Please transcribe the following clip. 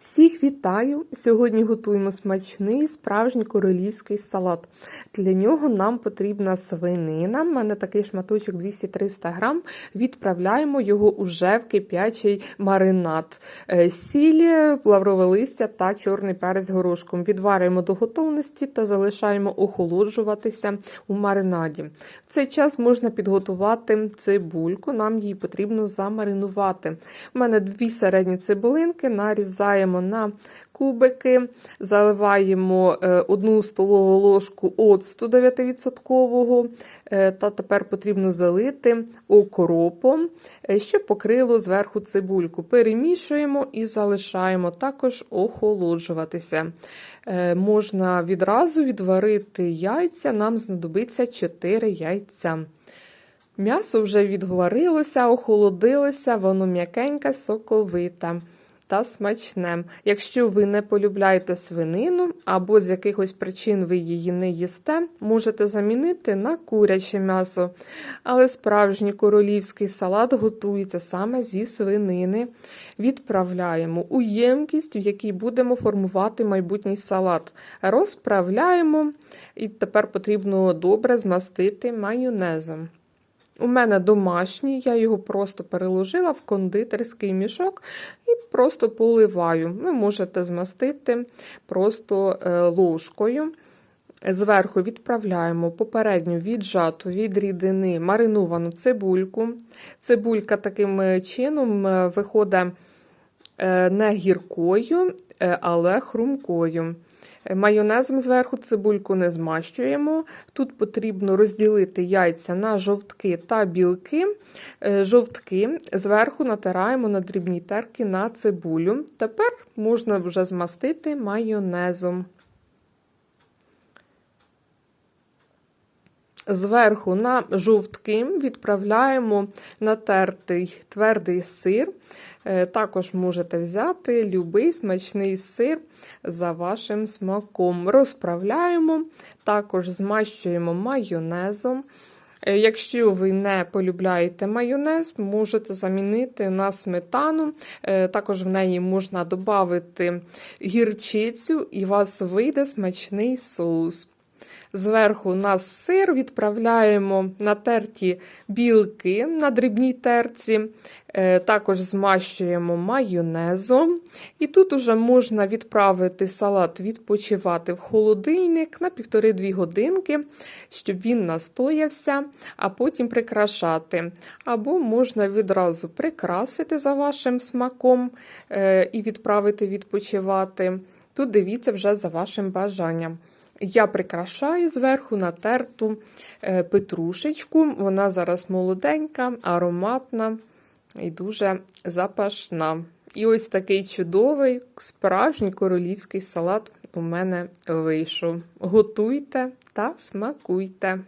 Всіх вітаю! Сьогодні готуємо смачний справжній королівський салат. Для нього нам потрібна свинина. У мене такий шматочок 200-300 грам. Відправляємо його уже в кип'ячий маринад. Е, Сіль, лаврове листя та чорний перець горошком. Відварюємо до готовності та залишаємо охолоджуватися у маринаді. В цей час можна підготувати цибульку, нам її потрібно замаринувати. У мене дві середні цибулинки, нарізаємо на кубики, заливаємо е, одну столову ложку оцту 9%, е, та тепер потрібно залити окропом, е, щоб покрило зверху цибульку. Перемішуємо і залишаємо також охолоджуватися. Можна відразу відварити яйця, нам знадобиться 4 яйця. М'ясо вже відварилося, охолодилося, воно м'якеньке, соковите та смачне. Якщо ви не полюбляєте свинину або з якихось причин ви її не їсте, можете замінити на куряче м'ясо. Але справжній королівський салат готується саме зі свинини. Відправляємо у ємкість, в якій будемо формувати майбутній салат. Розправляємо, і тепер потрібно добре змастити майонезом. У мене домашній, я його просто переложила в кондитерський мішок і просто поливаю. Ви можете змастити просто е, ложкою. Зверху відправляємо попередню віджату від рідини мариновану цибульку. Цибулька таким е, чином е, виходить не гіркою, але хрумкою. Майонезом зверху цибульку не змащуємо. Тут потрібно розділити яйця на жовтки та білки. Е, жовтки зверху натираємо на дрібні терки на цибулю. Тепер можна вже змастити майонезом. Зверху на жовтки відправляємо натертий твердий сир. Е, також можете взяти любий смачний сир за вашим смаком. Розправляємо, також змащуємо майонезом. Е, якщо ви не полюбляєте майонез, можете замінити на сметану. Е, також в неї можна додати гірчицю, і у вас вийде смачний соус. Зверху на сир відправляємо натерті білки на дрібній терці, е, також змащуємо майонезом. І тут уже можна відправити салат відпочивати в холодильник на 1,5-2 годинки, щоб він настоявся, а потім прикрашати. Або можна відразу прикрасити за вашим смаком е, і відправити відпочивати. Тут дивіться вже за вашим бажанням. Я прикрашаю зверху натерту е, петрушечку. Вона зараз молоденька, ароматна і дуже запашна. І ось такий чудовий, справжній королівський салат у мене вийшов. Готуйте та смакуйте!